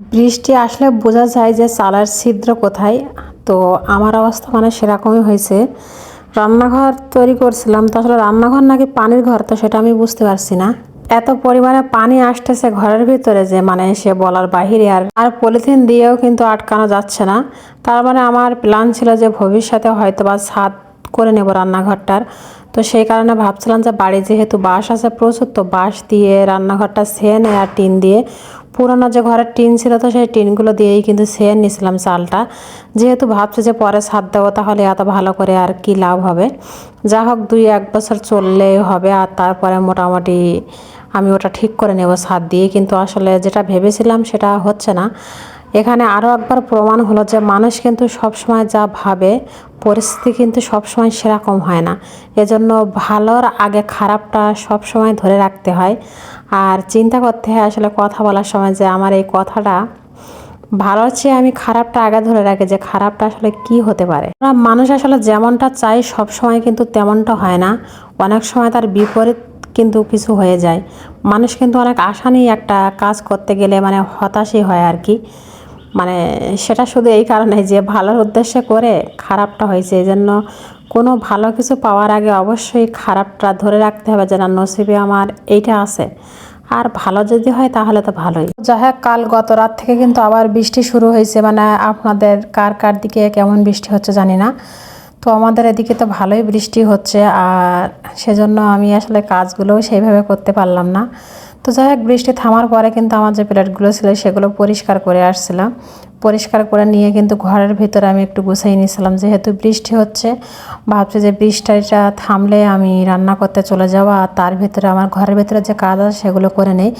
বৃষ্টি আসলে বোঝা যায় যে চালার ছিদ্র কোথায়। তো আমার অবস্থা মানে সেরকমই হয়েছে। রান্নাঘর তৈরি করছিলাম, তো আসলে রান্নাঘর নাকি পানির ঘর, তো সেটা আমি বুঝতে পারছি না। এত পরিমাণে পানি আসতেছে ঘরের ভিতরে যে মানে সে বলার বাহিরে আর আর পলিথিন দিয়েও কিন্তু আটকানো যাচ্ছে না। তার মানে আমার প্ল্যান ছিল যে ভবিষ্যতে হয়তো বা ছাদ করে নেব রান্নাঘরটার। তো সেই কারণে ভাবছিলাম যে বাড়ি যেহেতু বাঁশ আছে প্রচুর, তো বাঁশ দিয়ে রান্নাঘরটা সেন আর টিন দিয়ে পুরোনো যে ঘরের টিন ছিল তো সেই টিনগুলো দিয়েই কিন্তু সেয়ে নিয়েছিলাম চালটা। যেহেতু ভাবছি যে পরে সার দেবো তাহলে এত ভালো করে আর কি লাভ হবে। যা হোক দুই এক বছর চললেই হবে আর তারপরে মোটামুটি আমি ওটা ঠিক করে নেব সার দিয়ে। কিন্তু আসলে যেটা ভেবেছিলাম সেটা হচ্ছে না। এখানে আরও একবার প্রমাণ হলো যে মানুষ কিন্তু সবসময় যা ভাবে, পরিস্থিতি কিন্তু সবসময় সেরকম হয় না। এজন্য ভালোর আগে খারাপটা সবসময় ধরে রাখতে হয়। আর চিন্তা করতে হয় আসলে কথা বলার সময় যে আমার এই কথাটা, ভালোর চেয়ে আমি খারাপটা আগে ধরে রাখি যে খারাপটা আসলে কি হতে পারে। মানুষ আসলে যেমনটা চাই সবসময় কিন্তু তেমনটা হয় না। অনেক সময় তার বিপরীত কিন্তু কিছু হয়ে যায়। মানুষ কিন্তু অনেক আশা নিয়ে একটা কাজ করতে গেলে মানে হতাশই হয় আর কি। মানে সেটা শুধু এই কারণে যে ভালোর উদ্দেশ্যে করে খারাপটা হয়েছে, এই জন্য কোনো ভালো কিছু পাওয়ার আগে অবশ্যই খারাপটা ধরে রাখতে হবে যে, না, নসিবে আমার এইটা আছে। আর ভালো যদি হয় তাহলে তো ভালোই। যাই হোক, কাল গত রাত থেকে কিন্তু আবার বৃষ্টি শুরু হয়েছে। মানে আপনাদের কার কার দিকে কেমন বৃষ্টি হচ্ছে জানি না। তো আমাদের এদিকে তো ভালোই বৃষ্টি হচ্ছে। আর সেজন্য আমি আসলে কাজগুলোও সেইভাবে করতে পারলাম না। তো যাই হোক, বৃষ্টি থামার পরে কিন্তু আমার যে প্লেটগুলো ছিল সেগুলো পরিষ্কার করে আসছিলাম। পরিষ্কার করে নিয়ে কিন্তু ঘরের ভিতরে আমি একটু গুছিয়ে নিয়েছিলাম। যেহেতু বৃষ্টি হচ্ছে, ভাবছি যে বৃষ্টিটা থামলে আমি রান্না করতে চলে যাওয়া আর তার ভিতরে আমার ঘরের ভিতরে যে কাজ আছে সেগুলো করে নেই।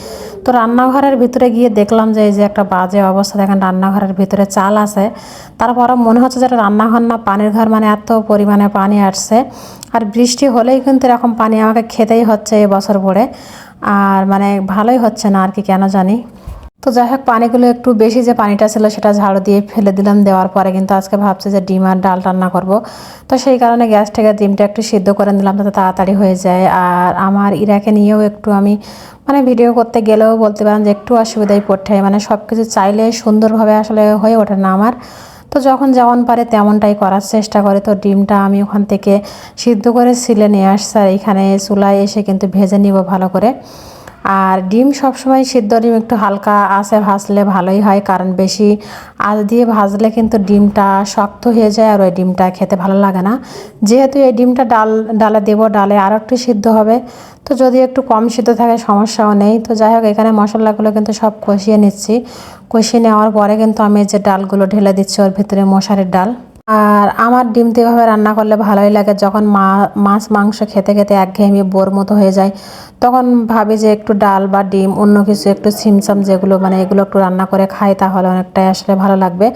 তো রান্নাঘরের ভিতরে গিয়ে দেখলাম যে এই যে একটা বাজে অবস্থা, দেখেন রান্নাঘরের ভিতরে চাল আছে। তারপরও মনে হচ্ছে যে রান্নাঘর না, পানির ঘর মানে এত পরিমাণে পানি আসছে। আর বৃষ্টি হলেই কিন্তু এরকম পানি আমাকে খেতেই হচ্ছে এই বছর পরে আর মানে ভালোই হচ্ছে না আর কি, কেন জানি। তো যাই হোক, পানিগুলো একটু বেশি যে পানিটা ছিল সেটা ঝাড়ু দিয়ে ফেলে দিলাম। দেওয়ার পরে কিন্তু আজকে ভাবছি যে ডিম আর ডাল রান্না করব। তো সেই কারণে গ্যাস থেকে ডিমটা একটু সিদ্ধ করে নিলাম যাতে তাড়াতাড়ি হয়ে যায়। আর আমার ইরাকে নিয়েও একটু আমি মানে ভিডিও করতে গেলেও বলতে পারেন যে একটু অসুবিধায় পড়তে হয়। মানে সব কিছু চাইলে সুন্দরভাবে আসলে হয়ে ওঠে না আমার। তো যখন যেমন পারে তেমনটাই করার চেষ্টা করে। তো ডিমটা আমি ওখান থেকে সিদ্ধ করে সিলে নিয়ে আসছি। আর এখানে চুলায় এসে কিন্তু ভেজে নিব ভালো করে। আর ডিম সবসময় সিদ্ধ ডিম একটু হালকা আছে ভাজলে ভালোই হয়, কারণ বেশি আজ দিয়ে ভাজলে কিন্তু ডিমটা শক্ত হয়ে যায় আর ওই ডিমটা খেতে ভালো লাগে না। যেহেতু এই ডিমটা ডাল, ডালে দেবো, ডালে আরও একটু সিদ্ধ হবে, তো যদি একটু কম সিদ্ধ থাকে সমস্যাও নেই। তো যাই হোক, এখানে মশলাগুলো কিন্তু সব কষিয়ে নিচ্ছি। কষিয়ে নেওয়ার পরে কিন্তু আমি যে ডালগুলো ঢেলে দিচ্ছি, ওর ভিতরে মশারির ডাল। আর আমার ডিম তো রান্না করলে ভালোই লাগে। যখন মা, মাছ, মাংস খেতে খেতে একঘেয়েমি বোর মতো হয়ে যায়, তখন ভাবি যে একটু ডাল বা ডিম, অন্য কিছু একটু সিমসাম যেগুলো মানে এগুলো একটু রান্না করে খাই, তাহলে অনেকটাই আসলে ভালো লাগবে।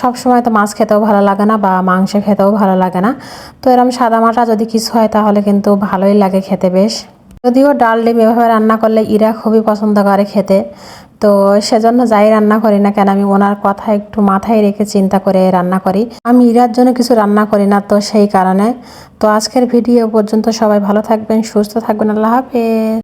সব সময় তো মাছ খেতেও ভালো লাগে না বা মাংস খেতেও ভালো লাগে না। তো এরকম সাদামাটা যদি কিছু হয়, তাহলে কিন্তু ভালোই লাগে খেতে বেশ। যদিও ডাল, ডিম এভাবে রান্না করলে ইরা খুবই পছন্দ করে খেতে। তো সেজন্য যাই রান্না করি না কেন, আমি ওনার কথা একটু মাথায় রেখে চিন্তা করে রান্না করি। আমি ইরার জন্য কিছু রান্না করি না তো সেই কারণে। তো আজকের ভিডিও পর্যন্ত সবাই ভালো থাকবেন, সুস্থ থাকবেন, আল্লাহ হাফেজ।